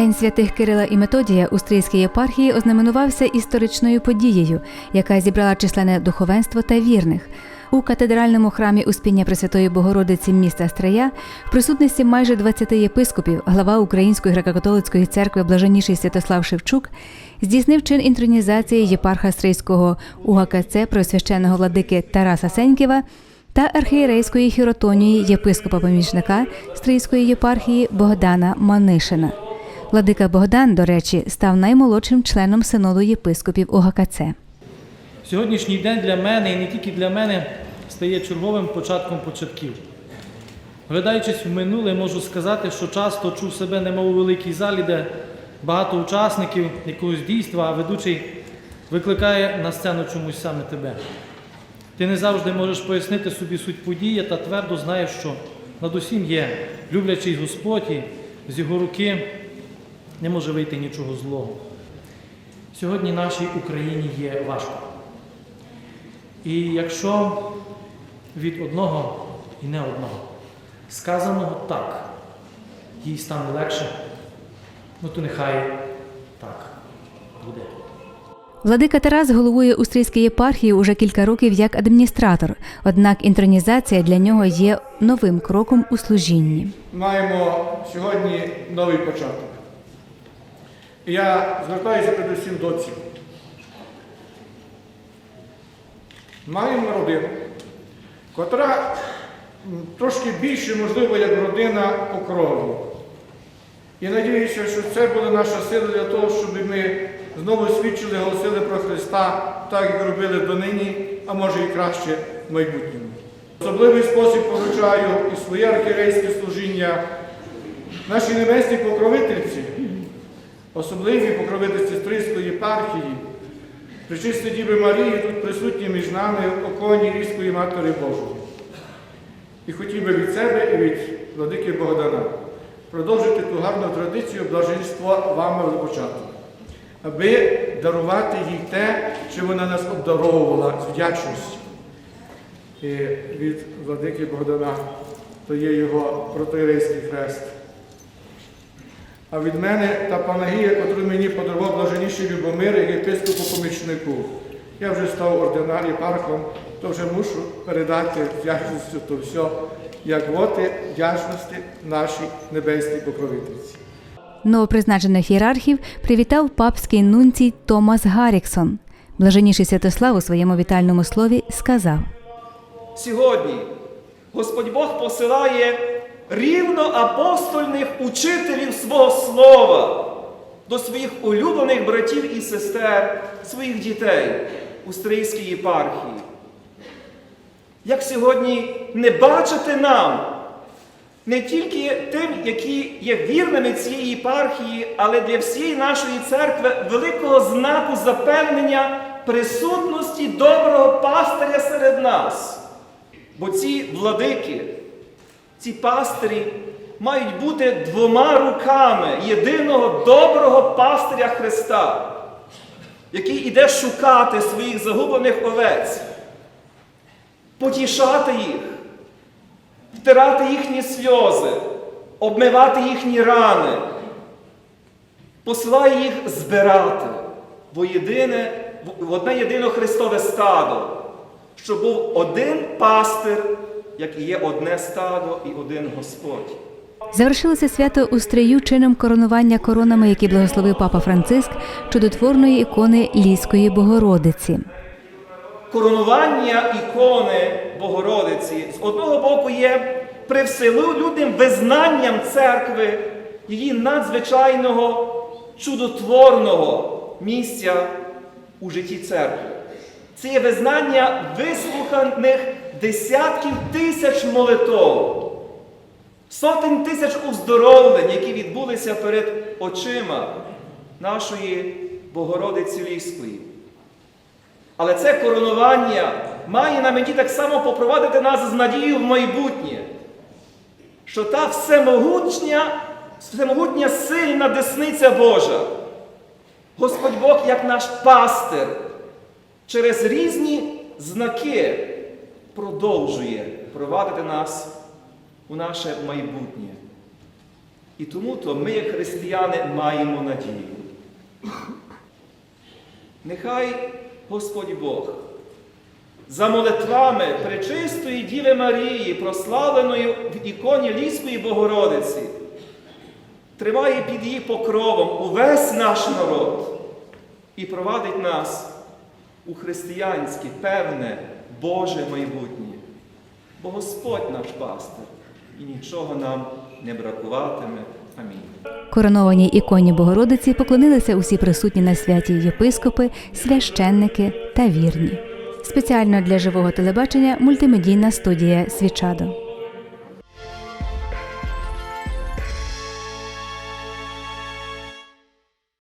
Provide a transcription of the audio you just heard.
День святих Кирила і Методія у єпархії ознаменувався історичною подією, яка зібрала численне духовенство та вірних. У катедральному храмі Успіння Пресвятої Богородиці міста Стрия в присутності майже 20 єпископів глава Української греко-католицької церкви Блаженніший Святослав Шевчук здійснив чин інтронізації єпарха Стрийського УГКЦ Преосвященного владики Тараса Сеньківа та архієрейської хіротонії єпископа-помічника Стрийської єпархії Богдана Манишина. Владика Богдан, до речі, став наймолодшим членом синоду єпископів УГКЦ. Сьогоднішній день для мене і не тільки для мене стає черговим початком початків. Глядаючись в минуле, можу сказати, що часто чув себе немов у великій залі, де багато учасників якогось дійства, а ведучий викликає на сцену чомусь саме тебе. Ти не завжди можеш пояснити собі суть події та твердо знаєш, що над усім є люблячий Господь і з його руки не може вийти нічого злого. Сьогодні нашій Україні є важко. І якщо від одного і не одного сказаного так, їй стане легше, ну то нехай так буде. Владика Тарас головує у Стрийській єпархії уже кілька років як адміністратор, однак інтронізація для нього є новим кроком у служінні. маємо сьогодні новий початок. Я звертаюся передусім до отців. Маємо родину, котра трошки більше, можливо, як родина по крові. І надіюся, що це буде наша сила для того, щоб ми знову свідчили, голосили про Христа, так як робили донині, а може і краще в майбутньому. Особливий спосіб поручаю і своє архірейське служіння нашій небесній покровительці, особливій покровительці Стрийської єпархії, Пречисті Діви Марії, тут присутні між нами оконі Різької Матері Божої. І хотів би від себе і від владики Богдана продовжити ту гарну традицію блаженства вами від початку, аби дарувати їй те, що вона нас обдаровувала з вдячністю. Від владики Богдана, то є його протоєрейський хрест. А від мене та Панагія, котру мені подарував блаженніший Любомир, єпископу помічнику. Я вже став ординар єпархом, то вже мушу передати вдячністю то все, як воти вдячності нашій небесній покровительці. Новопризначених ієрархів привітав папський нунцій Томас Гарріксон. Блаженніший Святослав у своєму вітальному слові сказав. Сьогодні Господь Бог посилає рівно апостольних учителів свого слова до своїх улюблених братів і сестер, своїх дітей у Стрийській єпархії. Як сьогодні не бачити нам не тільки тим, які є вірними цієї єпархії, але для всієї нашої церкви великого знаку запевнення присутності доброго пастиря серед нас. Бо ці владики, ці пастирі мають бути двома руками єдиного доброго пастиря Христа, який іде шукати своїх загублених овець, потішати їх, втирати їхні сльози, обмивати їхні рани, посилає їх збирати в єдине, в одне єдине Христове стадо, щоб був один пастир, як і є одне стадо і один Господь. Завершилося свято у Стрию чином коронування коронами, які благословив папа Франциск чудотворної ікони Ліської Богородиці. Коронування ікони Богородиці з одного боку є привселюдним визнанням церкви, її надзвичайного чудотворного місця у житті церкви. Це є визнання вислуханих десятків тисяч молитов, сотень тисяч уздоровлень, які відбулися перед очима нашої Богородиці Ліської. Але це коронування має на меті так само попровадити нас з надією в майбутнє, що та всемогутня, всемогутня сильна десниця Божа, Господь Бог як наш пастир, через різні знаки продовжує провадити нас у наше майбутнє. І тому то ми, як християни, маємо надію. Нехай Господь Бог за молитвами Пречистої Діви Марії, прославленої в іконі Ліської Богородиці, тримає під її покровом увесь наш народ і провадить нас у християнське, певне, Боже майбутнє. Бо Господь наш пастир, і нічого нам не бракуватиме. Амінь. Коронованій іконі Богородиці поклонилися усі присутні на святі єпископи, священники та вірні. Спеціально для живого телебачення мультимедійна студія Свічадо.